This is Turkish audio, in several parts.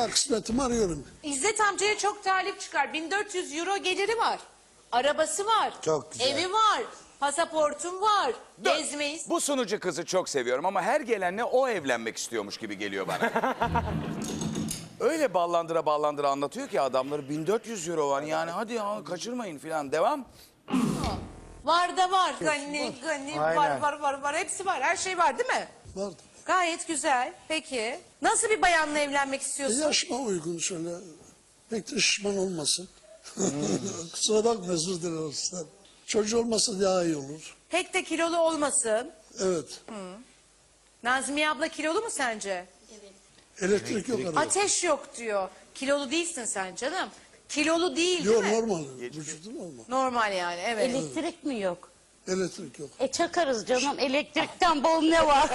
Ya kısmetimi arıyorum. İzzet amcaya çok talip çıkar. 1400 euro geliri var. Arabası var. Çok güzel. Evi var. Pasaportum var. Dur. Gezmeyiz. Bu sunucu kızı çok seviyorum ama her gelenle o evlenmek istiyormuş gibi geliyor bana. Öyle ballandıra ballandıra anlatıyor ki adamları 1400 euro var yani hadi ya kaçırmayın falan devam. Var da var. Gani gani var var var var. Hepsi var. Her şey var değil mi? Vardı. Gayet güzel. Peki. Nasıl bir bayanla evlenmek istiyorsun? yaşıma uygun şöyle. Pek de şişman olmasın. Kusura bakma özür dilerim sizden. Çocuğu olmasa daha iyi olur. Pek de kilolu olmasın. Evet. Nazmiye abla kilolu mu sence? Elektrik yok arada. Ateş yok diyor. Kilolu değilsin sen canım. Kilolu değil değil Yok mi? normal. Vücudu normal. Normal yani evet. Elektrik mi yok? Elektrik yok. E çakarız canım. Elektrikten bol ne var?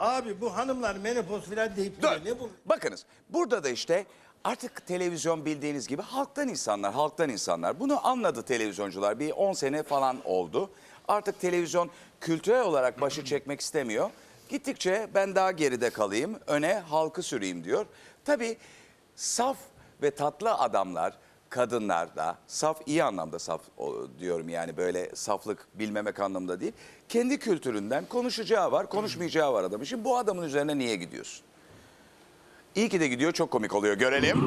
Abi bu hanımlar menopoz falan deyip duruyor. Dur. Ne bu? Bakınız burada da işte artık televizyon bildiğiniz gibi halktan insanlar, halktan insanlar. Bunu anladı televizyoncular. Bir 10 sene falan oldu. Artık televizyon kültürel olarak başı çekmek istemiyor. Gittikçe ben daha geride kalayım, öne halkı süreyim diyor. Tabii saf ve tatlı adamlar, kadınlar da saf iyi anlamda saf diyorum yani böyle saflık bilmemek anlamda değil. Kendi kültüründen konuşacağı var, konuşmayacağı var adamın. Şimdi bu adamın üzerine niye gidiyorsun? İyi ki de gidiyor çok komik oluyor görelim.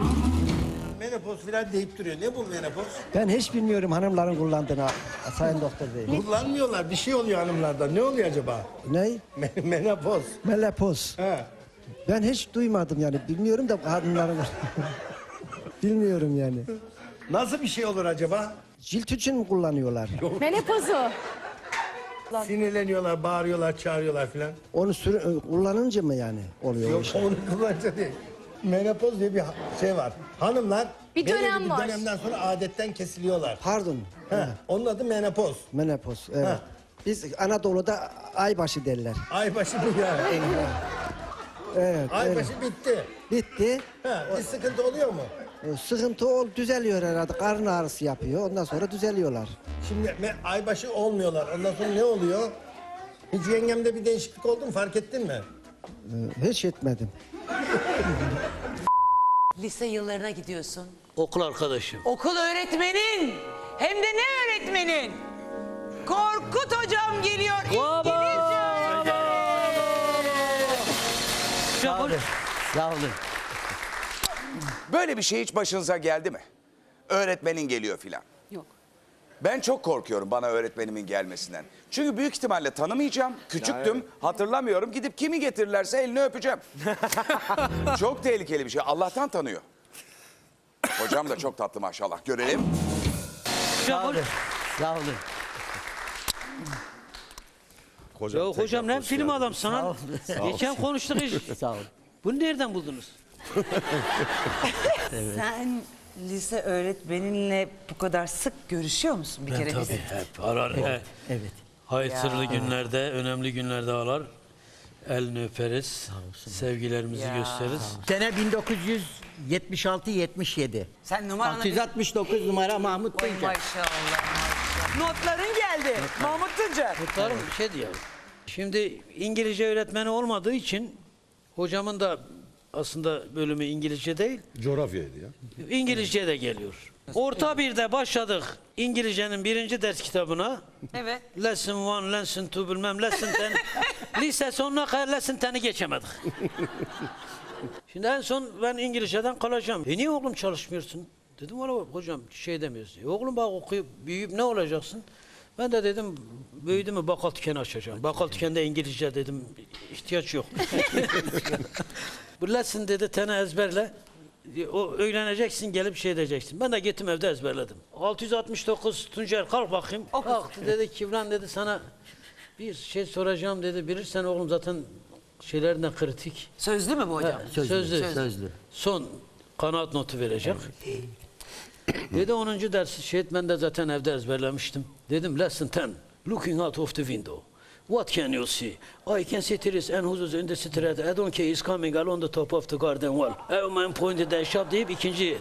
Menopoz falan deyip duruyor. Ne bu menopoz? Ben hiç bilmiyorum hanımların kullandığını Sayın Doktor Bey. Kullanmıyorlar. Bir şey oluyor hanımlarda. Ne oluyor acaba? Ne? Me- menopoz. Melepoz. Ha. Ben hiç duymadım yani. Bilmiyorum da hanımların... bilmiyorum yani. Nasıl bir şey olur acaba? Cilt için mi kullanıyorlar? Menopozu. Sinirleniyorlar, bağırıyorlar, çağırıyorlar falan. Onu sür- kullanınca mı yani oluyor Yok onu kullanınca değil. Menopoz diye bir şey var. Hanımlar Bir belirli dönem bir var. dönemden sonra adetten kesiliyorlar. Pardon. Ha, onun adı menopoz. Menopoz. Evet. Ha. Biz Anadolu'da aybaşı derler. Aybaşı bu ya. Evet. Aybaşı bitti. Bitti. Ha, bir sıkıntı oluyor mu? E, Sıkıntı ol düzeliyor herhalde. Karın ağrısı yapıyor. Ondan sonra düzeliyorlar. Şimdi me- aybaşı olmuyorlar. Ondan sonra ne oluyor? Hiç yengemde bir değişiklik oldu mu fark ettin mi? E, Hiç etmedim. Lise yıllarına gidiyorsun. Okul arkadaşım. Okul öğretmenin. Hem de ne öğretmenin? Korkut hocam geliyor. İngilizce Sağ olun. Sağ olun. Böyle bir şey hiç başınıza geldi mi? Öğretmenin geliyor filan. Yok. Ben çok korkuyorum bana öğretmenimin gelmesinden. Çünkü büyük ihtimalle tanımayacağım. Küçüktüm, hatırlamıyorum. Gidip kimi getirirlerse elini öpeceğim. çok tehlikeli bir şey. Allah'tan tanıyor. Hocam da çok tatlı maşallah. Görelim. Sağ olun. Sağ olun. ya hocam ne film adam sana. Geçen konuştuk iş. Sağ olun. Bunu nereden buldunuz? Sen lise öğretmeninle bu kadar sık görüşüyor musun bir kere? Tabii hep arar. Evet. Evet. Hayırlı günlerde, önemli günlerde arar. Elini öperiz. Sevgilerimizi Ya. gösteririz. Sene 1976-77. Sen numaranı... 669 numara Mahmut Oy Tunca. maşallah. Notların geldi. Mahmut Tunca. Muhtarım bir şey diyor. Şimdi İngilizce öğretmeni olmadığı için hocamın da aslında bölümü İngilizce değil. Coğrafyaydı ya. İngilizce de geliyor. Orta birde başladık İngilizcenin birinci ders kitabına. Evet. Lesson 1, lesson 2 bilmem lesson 10. Lise sonuna kadar lesson 10'i geçemedik. Şimdi en son ben İngilizceden kalacağım. E niye oğlum çalışmıyorsun? Dedim valla hocam şey demiyorsun. E oğlum bak okuyup büyüyüp ne olacaksın? Ben de dedim büyüdü mü bakkal dükkanı açacağım. Bakkal dükkanında İngilizce dedim ihtiyaç yok. Bu lesson dedi tane ezberle. O öğreneceksin gelip şey edeceksin. Ben de gittim evde ezberledim. 669 Tuncer kalk bakayım. Kalktı dedi Kivran dedi sana bir şey soracağım dedi. Bilirsen oğlum zaten şeylerinden kritik. Sözlü mü bu hocam? Ha, sözlü. Sözlü. Son kanaat notu verecek. Dedi 10. dersi şey ben de zaten evde ezberlemiştim. Dedim lesson 10. Looking out of the window. What can you see? I can see trees and houses in the street. I don't care is coming along the top of the garden wall. Oh man pointed at shop deyip ikinci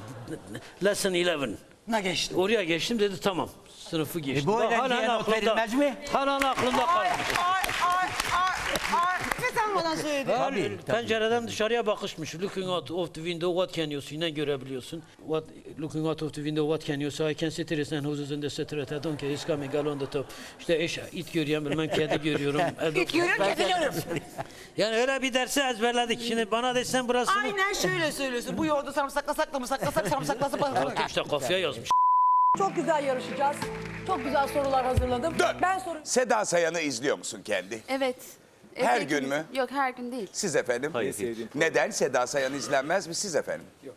lesson 11. Ne geçti? Oraya geçtim dedi tamam. Sınıfı geçtim. bu Bak, öğrenciye not aklımda- verilmez mi? Halen aklımda Ay kalmış. ay ay ay ay. Sen bana söyledin? Tabii, Pencereden dışarıya bakışmış. Looking out of the window what can you see? Ne görebiliyorsun? What, looking out of the window what can you see? I can see trees and houses in the street. I don't care. It's coming along the top. İşte eş, it görüyorum, bilmem kedi görüyorum. İt görüyorum, kedi görüyorum. Yani öyle bir dersi ezberledik. Şimdi bana desen burası... Aynen şöyle söylüyorsun. Bu yoğurdu sarımsaklasak da mı saklasak sarımsaklasak Altı işte kafaya yazmış. Çok güzel yarışacağız. Çok güzel sorular hazırladım. Dur. Ben soru Seda Sayan'ı izliyor musun kendi? Evet. Her gün mü? Yok her gün değil. Siz efendim? Neden? Seda Sayan izlenmez mi siz efendim? Yok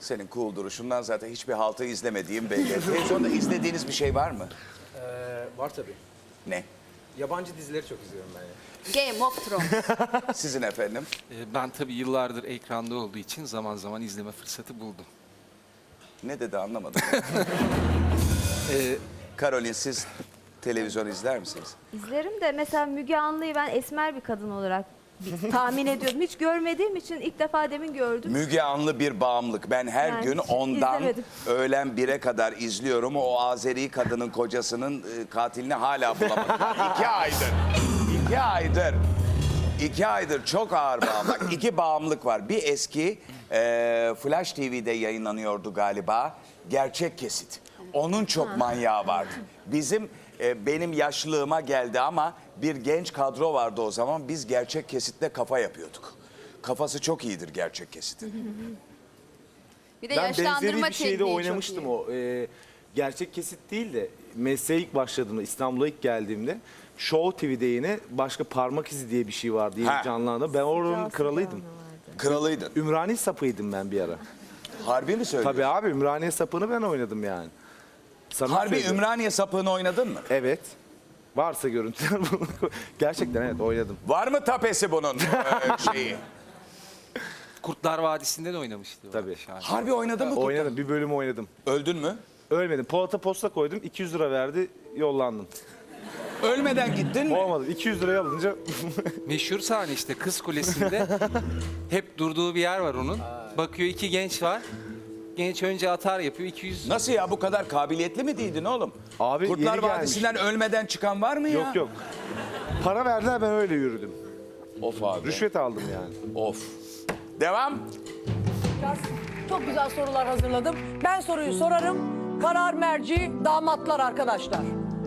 Senin cool duruşundan zaten hiçbir haltı izlemediğim belli. Televizyonda izlediğiniz bir şey var mı? Var tabii. Ne? Yabancı dizileri çok izliyorum ben ya. Game of Thrones. Sizin efendim? Ee, Ben tabii yıllardır ekranda olduğu için zaman zaman izleme fırsatı buldum. Ne dedi anlamadım. Ee, Karolin siz televizyon izler misiniz? İzlerim de mesela Müge Anlı'yı ben esmer bir kadın olarak bir- tahmin ediyordum. Hiç görmediğim için ilk defa demin gördüm. Müge Anlı bir bağımlılık. Ben her Yani gün hiç ondan izlemedim. öğlen bire kadar izliyorum. O Azeri kadının kocasının e, katilini hala bulamadım. İki aydır. İki aydır. İki aydır çok ağır bağımlılık. İki bağımlılık var. Bir eski e, Flash TV'de yayınlanıyordu galiba. Gerçek kesit. Onun çok manyağı vardı. Bizim e, benim yaşlılığıma geldi ama bir genç kadro vardı o zaman. Biz gerçek kesitle kafa yapıyorduk. Kafası çok iyidir gerçek kesitin. Bir de Ben benzeri yaşlandırma bir şeyde tekniği çok oynamıştım iyi. o. Ee, gerçek kesit değil de mesleğe ilk başladığımda İstanbul'a ilk geldiğimde Show TV'de yine başka parmak izi diye bir şey vardı yeni Ha. canlandı. Ben oranın kralıydım. Kralıydın. Ümraniye sapıydım ben bir ara. Harbi mi söylüyorsun? Tabii abi Ümraniye sapını ben oynadım yani. Sana Harbi söylüyorum. Ümraniye sapığını oynadın mı? Evet. Varsa görüntüler bunu- Gerçekten evet oynadım. Var mı tapesi bunun e, şeyi? Kurtlar Vadisi'nde de oynamıştı. o Tabii. şahane. Harbi oynadın mı? Oynadım bir bölüm oynadım. Öldün mü? Ölmedim. Polat'a posta koydum. 200 lira verdi. Yollandım. Ölmeden gittin mi? Olmadı. 200 lirayı alınca Meşhur sahne işte Kız Kulesi'nde hep durduğu bir yer var onun. Bakıyor iki genç var. Genç önce atar yapıyor 200 Nasıl ya bu kadar kabiliyetli mi değildin oğlum? Abi Kurtlar yeni. Vadisi'nden ölmeden çıkan var mı ya? yok yok. Para verdiler ben öyle yürüdüm. Of abi. Rüşvet aldım yani. Of. Devam. biraz. Çok güzel sorular hazırladım. Ben soruyu sorarım. Karar merci damatlar arkadaşlar.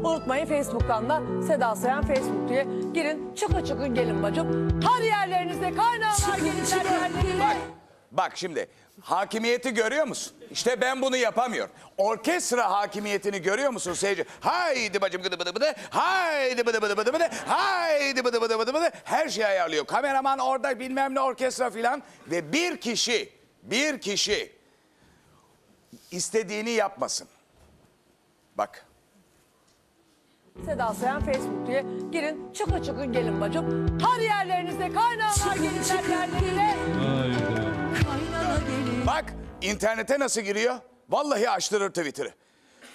Unutmayın Facebook'tan da Seda Sayan Facebook diye girin. Çıkın çıkın gelin bacım. Her yerlerinizde kaynağlar gelinler yerlerinde. Bak şimdi hakimiyeti görüyor musun? İşte ben bunu yapamıyorum. Orkestra hakimiyetini görüyor musun seyirci? Haydi bacım gıdı bıdı bıdı. Haydi bıdı bıdı bıdı bıdı. Haydi bıdı bıdı bıdı bıdı. Her şeyi ayarlıyor. Kameraman orada bilmem ne orkestra filan. Ve bir kişi, bir kişi istediğini yapmasın. Bak. Seda Sayan Facebook diye girin. Çıkın çıkın gelin bacım. Her yerlerinizde kaynağlar gelinler yerlerinde. Bak internete nasıl giriyor? Vallahi açtırır Twitter'ı.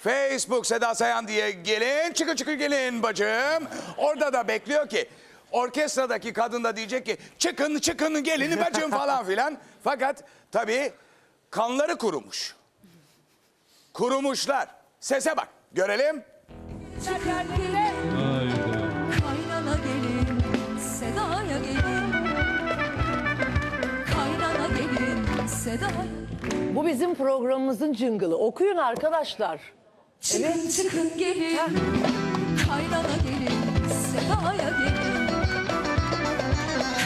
Facebook Seda Sayan diye gelin çıkın çıkın gelin bacım. Orada da bekliyor ki orkestradaki kadın da diyecek ki çıkın çıkın gelin bacım falan filan. Fakat tabii kanları kurumuş. Kurumuşlar. Sese bak görelim. Yerlerinde. Bu bizim programımızın jingle'ı. Okuyun arkadaşlar. Çıkın çıkın gelin, kaynana gelin, Seda'ya gelin.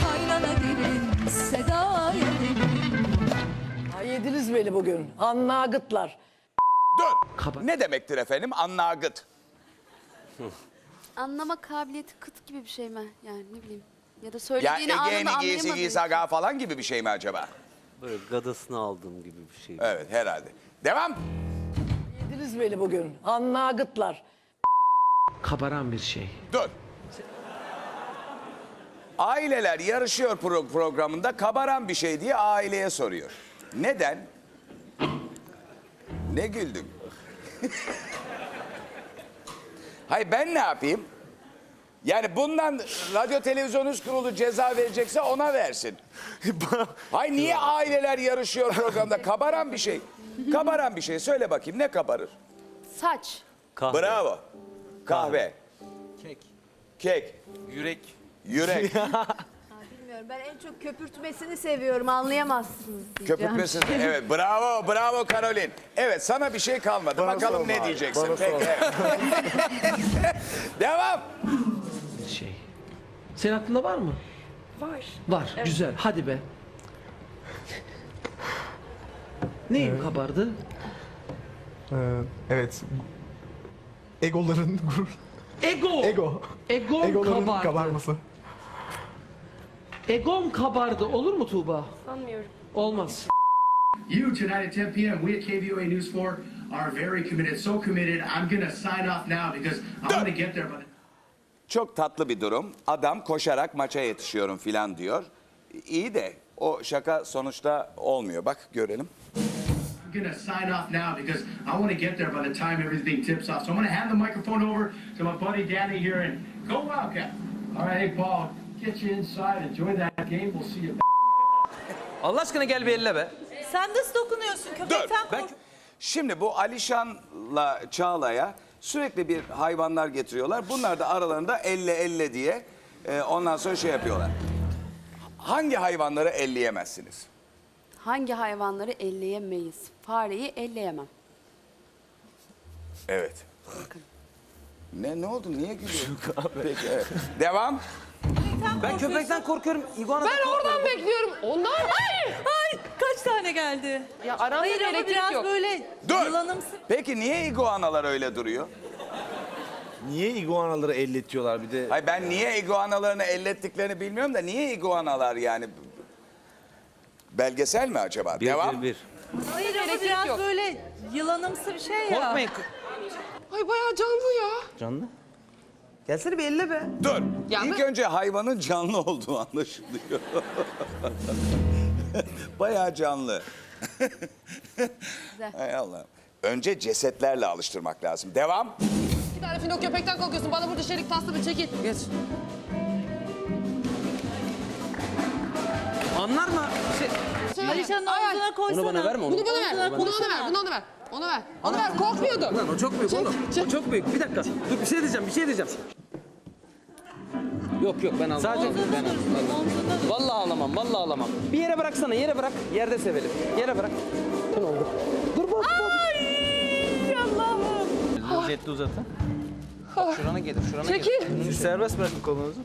Kaynana gelin, Seda'ya gelin. Ha, yediniz beni bugün. Annagıtlar. Dur. Ne demektir efendim annagıt? Anlama kabiliyeti kıt gibi bir şey mi? Yani ne bileyim. Ya da Ya söylediğini anında Ege'ni giysi anlayamadığın giysi aga falan gibi bir şey mi acaba? Böyle gadasını aldığım gibi bir şey. Evet herhalde. Devam. Yediniz beni bugün. Annagıtlar. Kabaran bir şey. Dur. Aileler yarışıyor pro- programında kabaran bir şey diye aileye soruyor. Neden? Ne güldüm? Hayır ben ne yapayım? Yani bundan radyo televizyon üst kurulu ceza verecekse ona versin. Hayır niye aileler yarışıyor programda? Kabaran bir şey. Kabaran bir şey. Söyle bakayım ne kabarır? Saç, Bravo. Kahve. kek, Kek. yürek, Yürek. Bilmiyorum ben en çok köpürtmesini seviyorum anlayamazsınız diyeceğim. Köpürtmesi. Evet bravo bravo Karolin. Evet sana bir şey kalmadı. Bana Bakalım ne abi, diyeceksin. bana Peki. Devam. Senin aklında var mı? Var. Var. Güzel. Hadi be. Neyim kabardı? evet. Egoların gurur. Ego. Ego. Egom Egoların kabardı. kabarması. Egom kabardı. Olur mu Tuğba? Sanmıyorum. Olmaz. You tonight at 10 p.m. We at KVOA News 4 are very committed, so committed. I'm gonna sign off now because I want to get there the Çok tatlı bir durum. Adam koşarak maça yetişiyorum filan diyor. İyi de o şaka sonuçta olmuyor. Bak görelim. I'm gonna sign off now because I want to get there by the time everything tips off. So I'm gonna hand the microphone over to my buddy Danny here and go Wildcat. All right, hey Paul, get you inside, enjoy that game. We'll see you. Allah aşkına gel bir elle be. Sen nasıl dokunuyorsun köpekten Ben... Şimdi bu Alişan'la Çağla'ya sürekli bir hayvanlar getiriyorlar. Bunlar da aralarında elle elle diye e, ondan sonra şey yapıyorlar. Hangi hayvanları elleyemezsiniz? Hangi hayvanları elleyemeyiz? Fareyi elleyemem. Evet. Ne ne oldu? Niye gülüyorsun? Peki evet. Devam. Ben köpekten korkuyorum. Ben oradan bekliyorum. Ondan Ay! Tane geldi? Ya aramda Hayır bir ama elektrik biraz yok. böyle Dur. yılanımsı. Peki niye iguanalar öyle duruyor? Niye iguanaları elletiyorlar bir de? Hayır ben niye iguanalarını ellettiklerini bilmiyorum da niye iguanalar yani? Belgesel mi acaba? Devam. bir. Hayır ama Elektrik biraz yok. böyle yılanımsı bir şey ya. Korkmayın. Ay bayağı canlı ya. Canlı. Gelsene bir elle be. Dur. Ya İlk ben- önce hayvanın canlı olduğu anlaşılıyor. Bayağı canlı. Hay Allah. Önce cesetlerle alıştırmak lazım. Devam. Bir tane fino köpekten korkuyorsun. Bana burada şerik tasla bir çekil. Geç. Anlar mı? Şey, Alişan'ın Ay, ay. omzuna koysana. Bunu bana verme onu. Bunu bana ver. Bunu ona ver. Bunu ona ver. Ona ver. Ona ver. Korkmuyordu. Lan o çok büyük Çek, oğlum. çek. O çok büyük. Bir dakika. Dur bir şey diyeceğim, bir şey diyeceğim. Yok yok ben almam. Sadece ben almam. Vallahi alamam, vallahi alamam. Bir yere bıraksana, yere bırak. Yerde sevelim. Yere bırak. Ne oldu? Dur bak bak. Ay Allah'ım. Lezzetli uzatın. Bak şurana gelir, şurana Çekil. gelir. Serbest bırakın kolunuzu.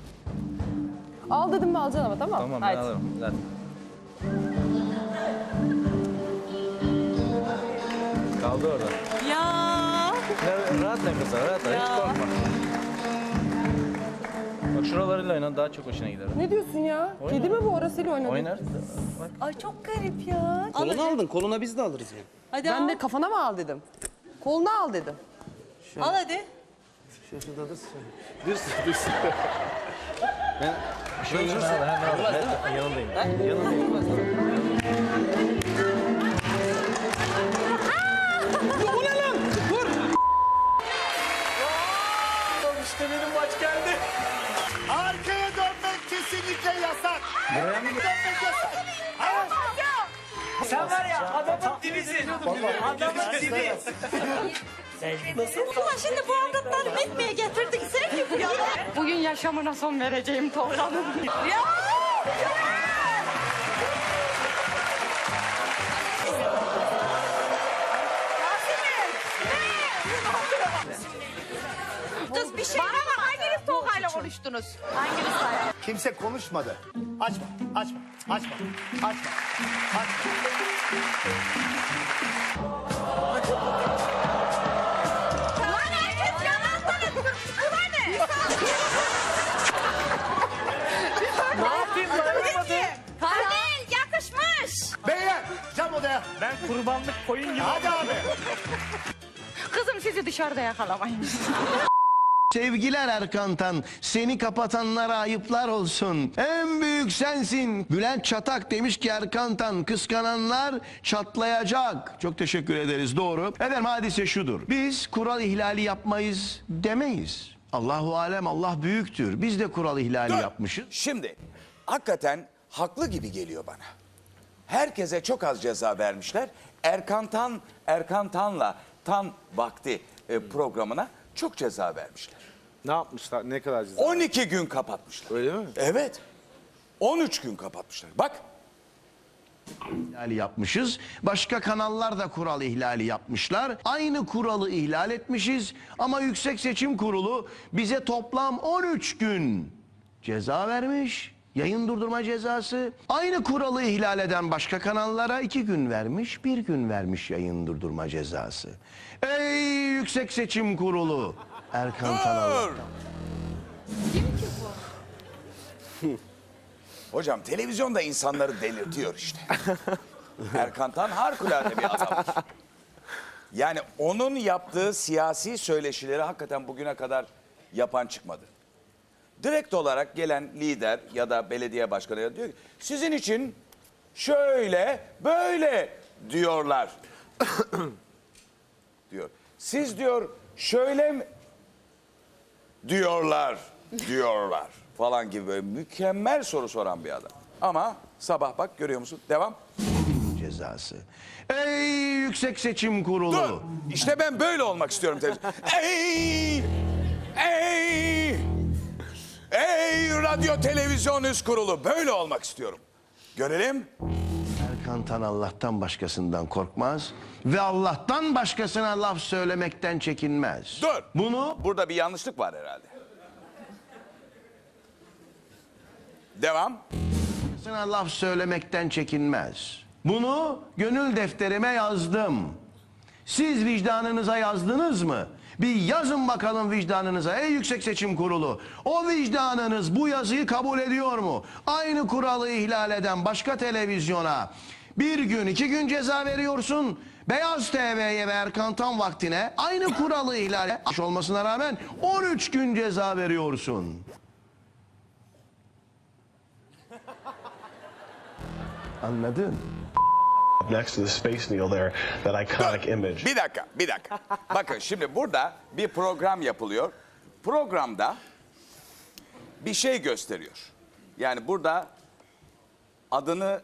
Al dedim mi alacaksın ama tamam. Tamam ben Haydi. alırım zaten. Kaldı orada. Ya. Ya, Rahat nefes al, rahat al. Hiç korkma. Şuralarıyla oynan daha çok hoşuna gider. Ne diyorsun ya? Kedi mi bu orasıyla oynadı? Oynar. Bak. Ay çok garip ya. Kolunu aldın, koluna biz de alırız yani. Hadi Ben al. de kafana mı al dedim. Koluna al dedim. Al hadi. Şurada dursun. Dursun, dursun. Ben şey olursa ben yanındayım. Yanındayım. Buraya mı. Sen var ya adamın dibisin. Adamın dibi. Ulan şimdi bu avratları bitmeye getirdik sen gibi ya. Bugün yaşamına son vereceğim Tolga'nın. Ya. Kız bir şey Bana bak hanginiz Tolga'yla konuştunuz? Hanginiz? Kimse konuşmadı. Açma, açma, açma, açma, açma. Lan herkes yalan konuştu. Ulan ne? Ne yapayım dayanamadım. Halil yakışmış. Beyler, cam odaya. Ben kurbanlık koyun gibi. Hadi abi. Kızım sizi dışarıda yakalamayın. Sevgiler Erkan'tan, seni kapatanlara ayıplar olsun. En büyük sensin. Bülent Çatak demiş ki Erkan'tan, kıskananlar çatlayacak. Çok teşekkür ederiz, doğru. Efendim hadise şudur. Biz kural ihlali yapmayız demeyiz. Allahu alem, Allah büyüktür. Biz de kural ihlali Dur. yapmışız. Şimdi hakikaten haklı gibi geliyor bana. Herkese çok az ceza vermişler. Erkan Tan, Erkan Tan'la Tan Vakti e, programına çok ceza vermişler. Ne yapmışlar? Ne kadar ceza? 12 gün kapatmışlar. Öyle mi? Evet. 13 gün kapatmışlar. Bak ihlali yapmışız. Başka kanallar da kural ihlali yapmışlar. Aynı kuralı ihlal etmişiz ama Yüksek Seçim Kurulu bize toplam 13 gün ceza vermiş. Yayın durdurma cezası. Aynı kuralı ihlal eden başka kanallara iki gün vermiş, bir gün vermiş yayın durdurma cezası. Ey Yüksek Seçim Kurulu! Erkan Tanal. hocam televizyonda insanları delirtiyor işte. Erkan Tan harikulade bir adamdır. Yani onun yaptığı siyasi söyleşileri hakikaten bugüne kadar yapan çıkmadı. Direkt olarak gelen lider ya da belediye başkanı ya diyor ki sizin için şöyle böyle diyorlar. diyor. Siz diyor şöyle diyorlar diyorlar falan gibi böyle mükemmel soru soran bir adam. Ama sabah bak görüyor musun? Devam. cezası. Ey Yüksek Seçim Kurulu! Dur. İşte ben böyle olmak istiyorum. televizyon. ey! Ey! Ey radyo televizyon üst kurulu böyle olmak istiyorum. Görelim. Erkan Tan Allah'tan başkasından korkmaz ve Allah'tan başkasına laf söylemekten çekinmez. Dur. Bunu Burada bir yanlışlık var herhalde. Devam. başkasına laf söylemekten çekinmez. Bunu gönül defterime yazdım. Siz vicdanınıza yazdınız mı? Bir yazın bakalım vicdanınıza ey Yüksek Seçim Kurulu. O vicdanınız bu yazıyı kabul ediyor mu? Aynı kuralı ihlal eden başka televizyona bir gün iki gün ceza veriyorsun. Beyaz TV'ye ve Erkan Tan vaktine aynı kuralı ihlal etmiş olmasına rağmen 13 gün ceza veriyorsun. Anladın? Next to the Space Needle there, that iconic image. Bir dakika, bir dakika. Bakın şimdi burada bir program yapılıyor. Programda bir şey gösteriyor. Yani burada adını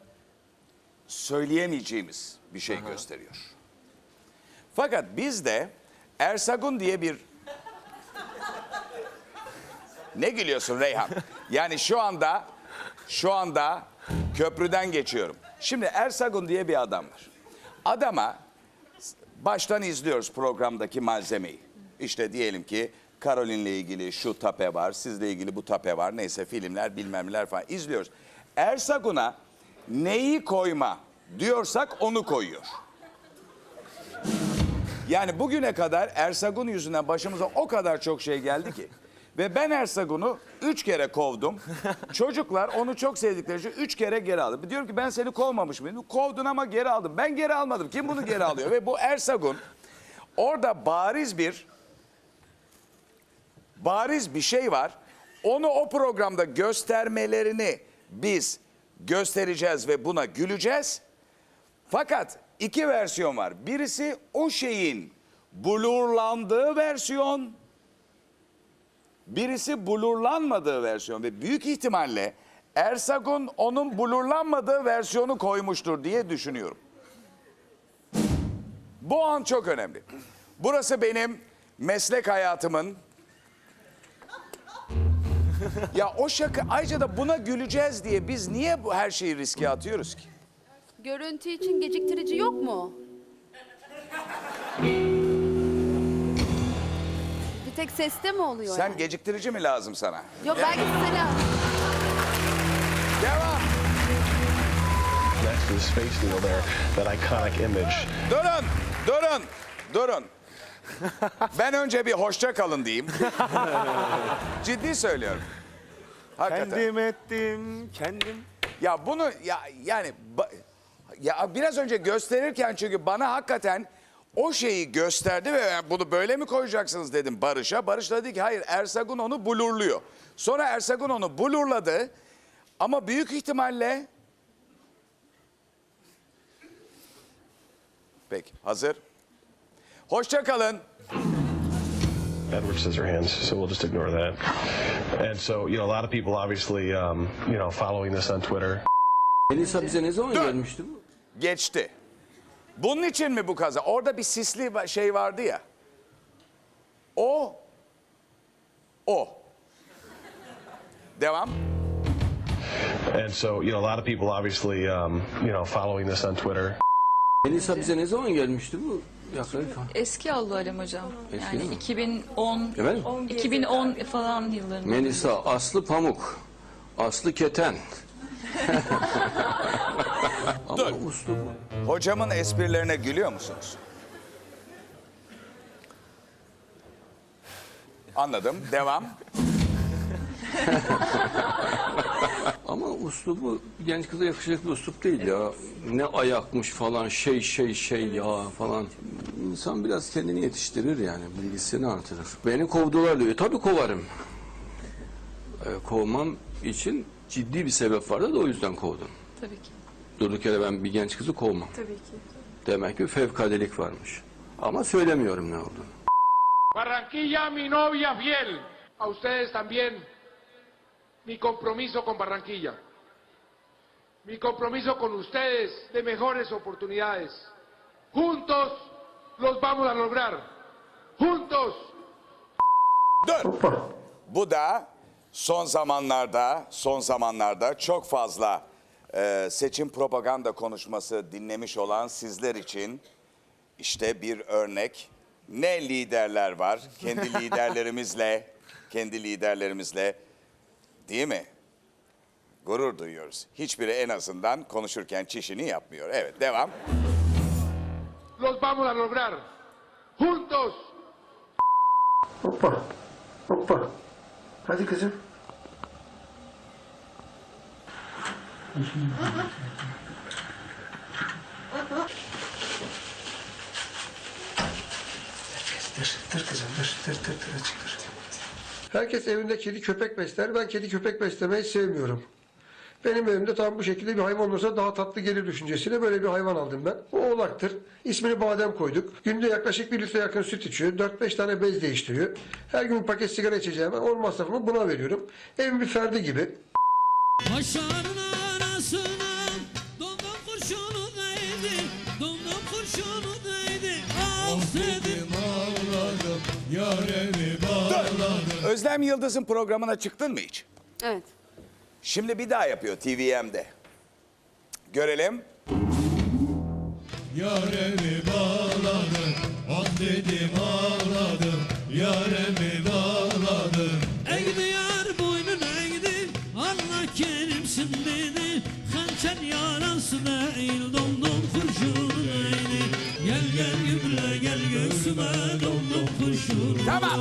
söyleyemeyeceğimiz bir şey gösteriyor. Fakat bizde Ersagun diye bir... Ne gülüyorsun Reyhan? Yani şu anda, şu anda köprüden geçiyorum. Şimdi Ersagun diye bir adam var. Adama baştan izliyoruz programdaki malzemeyi. İşte diyelim ki Carolin'le ilgili şu tape var, sizle ilgili bu tape var. Neyse filmler bilmem neler falan izliyoruz. Ersagun'a neyi koyma diyorsak onu koyuyor. Yani bugüne kadar Ersagun yüzünden başımıza o kadar çok şey geldi ki. Ve ben Ersagun'u üç kere kovdum. Çocuklar onu çok sevdikleri için üç kere geri aldı. Diyorum ki ben seni kovmamış mıydım? Kovdun ama geri aldım. Ben geri almadım. Kim bunu geri alıyor? Ve bu Ersagun orada bariz bir bariz bir şey var. Onu o programda göstermelerini biz göstereceğiz ve buna güleceğiz. Fakat iki versiyon var. Birisi o şeyin blurlandığı versiyon. Birisi blurlanmadığı versiyon ve büyük ihtimalle Ersagun onun blurlanmadığı versiyonu koymuştur diye düşünüyorum. Bu an çok önemli. Burası benim meslek hayatımın ya o şaka ayrıca da buna güleceğiz diye biz niye bu her şeyi riske atıyoruz ki? Görüntü için geciktirici yok mu? Bir tek seste mi oluyor? Sen yani? geciktirici mi lazım sana? Yok belki lazım. Devam. Next to the Space Needle there, that iconic image. Durun, durun, durun. Ben önce bir hoşça kalın diyeyim. Ciddi söylüyorum. Hakikaten. Kendim ettim, kendim. Ya bunu ya yani ya biraz önce gösterirken çünkü bana hakikaten o şeyi gösterdi ve ben bunu böyle mi koyacaksınız dedim Barış'a. Barış dedi ki hayır Ersagun onu blurluyor. Sonra Ersagun onu blurladı ama büyük ihtimalle Peki hazır. Hoşça kalın. Edward Scissorhands, so we'll just ignore that. And so, you know, a lot of people obviously, um, you know, following this on Twitter. Melisa bize ne zaman Dur. gelmişti bu? Geçti. Bunun için mi bu kaza? Orada bir sisli şey vardı ya. O O. Devam. And so, you know, a lot of people obviously, um, you know, following this on Twitter. Melisa bize ne zaman gelmişti bu? Yaklaşık. Eski aldı Alem hocam. Eski yani mi? 2010 Efendim? 2010 falan yıllarında. Melisa Aslı Pamuk. Aslı Keten. Dur. Hocamın esprilerine gülüyor musunuz? Anladım. Devam. Uslubu genç kıza yakışacak bir uslup değil ya. Ne ayakmış falan şey şey şey ya falan. İnsan biraz kendini yetiştirir yani bilgisini artırır. Beni kovdular diyor. E, tabii kovarım. E, kovmam için ciddi bir sebep vardı da o yüzden kovdum. Tabii ki. Durduk yere ben bir genç kızı kovmam. Tabii ki. Demek ki fevkadelik varmış. Ama söylemiyorum ne olduğunu. Barranquilla, mi novia fiel. A ustedes también mi compromiso con Barranquilla. Mi compromiso con ustedes de mejores oportunidades. Juntos los vamos a lograr. Juntos. Dur. Bu da son zamanlarda, son zamanlarda çok fazla e, seçim propaganda konuşması dinlemiş olan sizler için işte bir örnek. Ne liderler var kendi liderlerimizle, kendi liderlerimizle değil mi? Gurur duyuyoruz. Hiçbiri en azından konuşurken çişini yapmıyor. Evet devam. Los vamos a lograr. Juntos. Hoppa. Hoppa. Hadi kızım. Dır, dır kızım, dır, dır, dır, dır, açık dır. Herkes evinde kedi köpek besler. Ben kedi köpek beslemeyi sevmiyorum. Benim evimde tam bu şekilde bir hayvan olursa daha tatlı gelir düşüncesiyle böyle bir hayvan aldım ben. O oğlaktır. İsmini Badem koyduk. Günde yaklaşık bir litre yakın süt içiyor. 4-5 tane bez değiştiriyor. Her gün bir paket sigara içeceğim. Ben onun masrafını buna veriyorum. Evin bir ferdi gibi. Başarın arasına Domdom kurşunu değdi Domdom kurşunu değdi dedim ağladım Yaremi bağladım Özlem Yıldız'ın programına çıktın mı hiç? Evet. Şimdi bir daha yapıyor TVM'de. Görelim. Yaremi bağladım Ah dedim ağladım Yaremi bağladım Eğdi yar boynun eğdi Allah kerimsin dedi Hançer yarası değil Domdom kurşunu değdi Gel gel gümle gel göğsüme Domdom kurşunu Tamam.